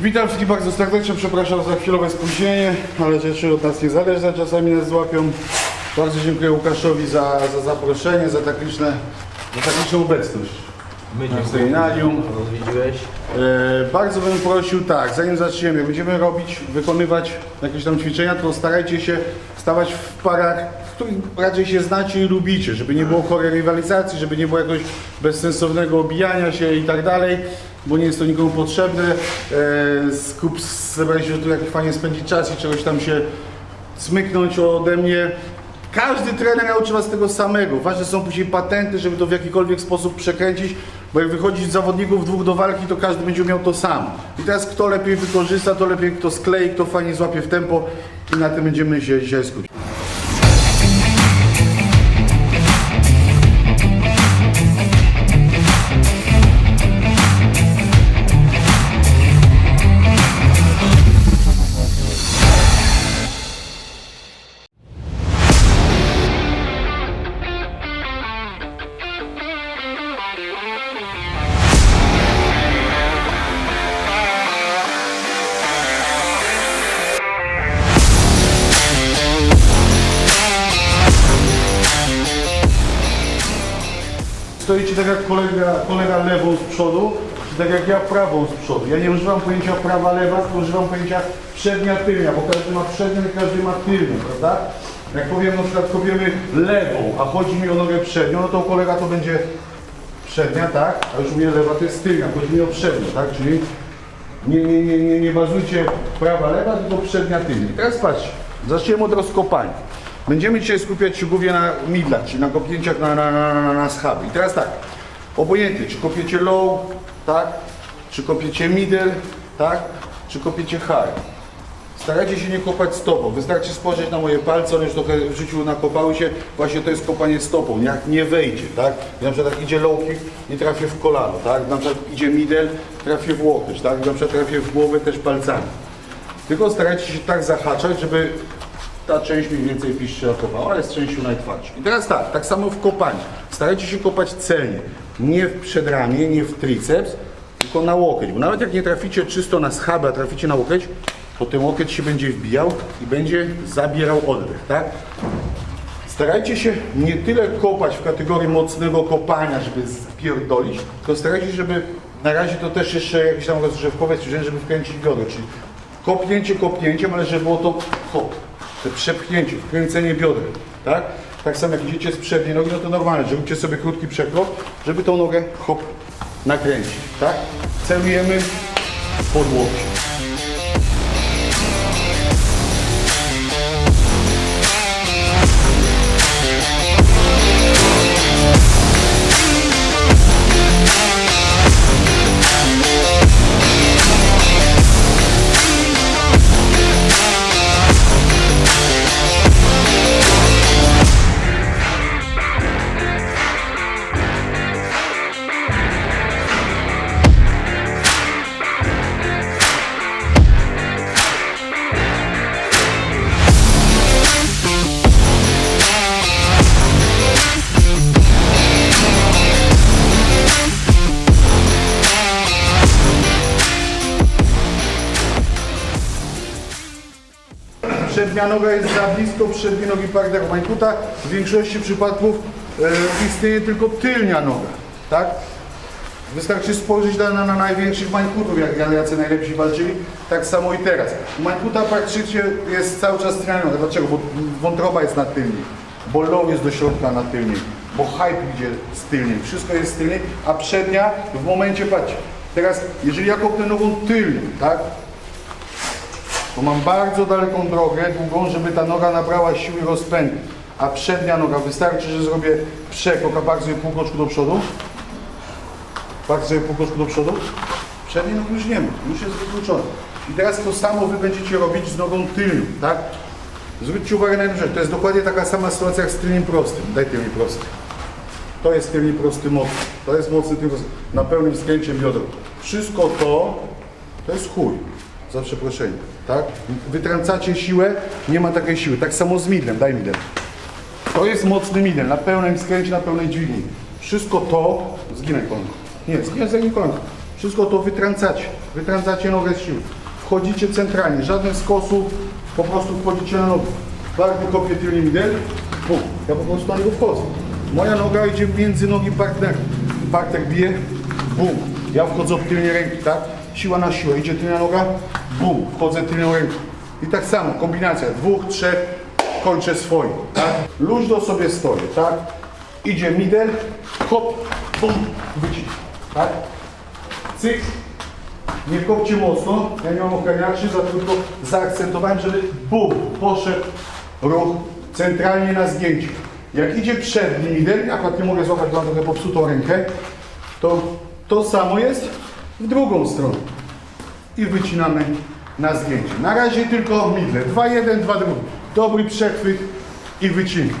Witam wszystkich bardzo serdecznie, przepraszam za chwilowe spóźnienie, ale rzeczy od nas nie zależne, czasami nas złapią. Bardzo dziękuję Łukaszowi za, za zaproszenie, za tak liczne, za tak liczną obecność. My Na seminarium. Odwiedziłeś. E, bardzo bym prosił tak, zanim zaczniemy, będziemy robić, wykonywać jakieś tam ćwiczenia, to starajcie się stawać w parach, których raczej się znacie i lubicie, żeby nie było chorej rywalizacji, żeby nie było jakoś bezsensownego obijania się i tak dalej, bo nie jest to nikomu potrzebne. E, skup, zebraliście się tu jakiś fajnie spędzić czas i czegoś tam się smyknąć ode mnie. Każdy trener nauczy was tego samego. Ważne są później patenty, żeby to w jakikolwiek sposób przekręcić, bo jak wychodzi z zawodników dwóch do walki, to każdy będzie miał to samo. I teraz kto lepiej wykorzysta, to lepiej kto sklei, kto fajnie złapie w tempo i na tym będziemy się dzisiaj skupić. Stoicie tak jak kolega, kolega lewą z przodu, czy tak jak ja prawą z przodu. Ja nie używam pojęcia prawa, lewa, tylko używam pojęcia przednia, tylnia, bo każdy ma przednią i każdy ma tylnią, prawda? Jak powiem na przykład kopiemy lewą, a chodzi mi o nogę przednią, no to kolega to będzie przednia, tak? A już u mnie lewa to jest tylnia, chodzi mi o przednią, tak? Czyli nie, nie, nie, nie, nie bazujcie prawa, lewa, tylko przednia, tylnia. I teraz patrzcie, zaczniemy od rozkopania. Będziemy dzisiaj skupiać się głównie na midlach, czyli na kopnięciach na, na, na, na, na schaby. I teraz tak, obojętnie, czy kopiecie low, tak? Czy kopiecie middle, tak? Czy kopiecie high. Starajcie się nie kopać stopą. Wystarczy spojrzeć na moje palce, one już trochę w życiu nakopały się. Właśnie to jest kopanie stopą. Jak nie wejdzie, tak? Na przykład jak idzie low kick, nie trafię w kolano, tak? Na przykład idzie middle, trafię w łokieć, tak? Na przykład trafię w głowę też palcami. Tylko starajcie się tak zahaczać, żeby ta część mniej więcej piszczy kopała, ale jest częścią najtwardsza. I teraz tak, tak samo w kopaniu. Starajcie się kopać celnie. Nie w przedramię, nie w triceps, tylko na łokieć. Bo nawet jak nie traficie czysto na schabę, a traficie na łokieć, to ten łokieć się będzie wbijał i będzie zabierał oddech, tak? Starajcie się nie tyle kopać w kategorii mocnego kopania, żeby spierdolić, tylko starajcie się, żeby na razie to też jeszcze jakieś tam rozgrzewkowe żeby wkręcić biodro, czyli kopnięcie kopnięciem, ale żeby było to hop, te przepchnięcie, wkręcenie biodrem, tak? Tak samo jak idziecie z przedniej nogi, no to normalne, że róbcie sobie krótki przekrok, żeby tą nogę hop nakręcić, tak? Celujemy pod Przednia noga jest za blisko przedniej nogi partnera Mańkuta. W większości przypadków e, istnieje tylko tylnia noga, tak? Wystarczy spojrzeć na, na, na największych mańkutów, jak jak jacy najlepsi walczyli, tak samo i teraz. U Mańkuta praktycznie jest cały czas trenowana. Dlaczego? Bo wątroba jest na tylniej, bo low jest do środka na tylniej, bo hype idzie z tylniej, wszystko jest z tylniej, a przednia w momencie, patrzcie, teraz jeżeli ja kopnę nogą tylną, tak? To mam bardzo daleką drogę, długą, żeby ta noga nabrała siły rozpędu. A przednia noga, wystarczy, że zrobię przekok, a bardzo sobie półkroczku do przodu. Bardzo sobie półkroczku do przodu. Przedniej nogi już nie ma, już jest wykluczone. I teraz to samo wy będziecie robić z nogą tylną, tak? Zwróćcie uwagę na rzecz, to jest dokładnie taka sama sytuacja jak z tylnym prostym. Daj tylnie prosty. To jest tylnie prosty mocny. To jest mocny tylnie prosty. Na pełnym skręcie biodra. Wszystko to, to jest chuj. Za przeproszeniem, tak? Wytrącacie siłę, nie ma takiej siły. Tak samo z midlem, daj midlem. To jest mocny midlem, na pełnym skręcie, na pełnej dźwigni. Wszystko to, zginę kolanko. Nie, zginę za kolanko. Wszystko to wytrącacie. Wytrącacie nogę z sił. Wchodzicie centralnie, żaden skosu, po prostu wchodzicie na nogę. Bardzo kopię tylny midel, bum. Ja po prostu na niego wchodzę. Moja noga idzie między nogi partnera. Partner bije, bum. Ja wchodzę od tylnej ręki, tak? Siła na siłę. Idzie tylna noga, bum. Wchodzę tylną ręką. I tak samo, kombinacja dwóch, trzech, kończę swoje, tak? Luźno sobie stoję, tak? Idzie middle, hop, bum, wycisk, tak? Cyk, nie kopcie mocno, ja nie mam ochraniaczy, za tylko zaakcentowałem, żeby bum, poszedł ruch centralnie na zgięcie. Jak idzie przedni middle, akurat nie mogę złapać, mam trochę popsutą rękę, to to samo jest w drugą stronę. I wycinamy na zdjęcie. Na razie tylko midle. 2-1, 2 2. Dobry przechwyt i wycinek.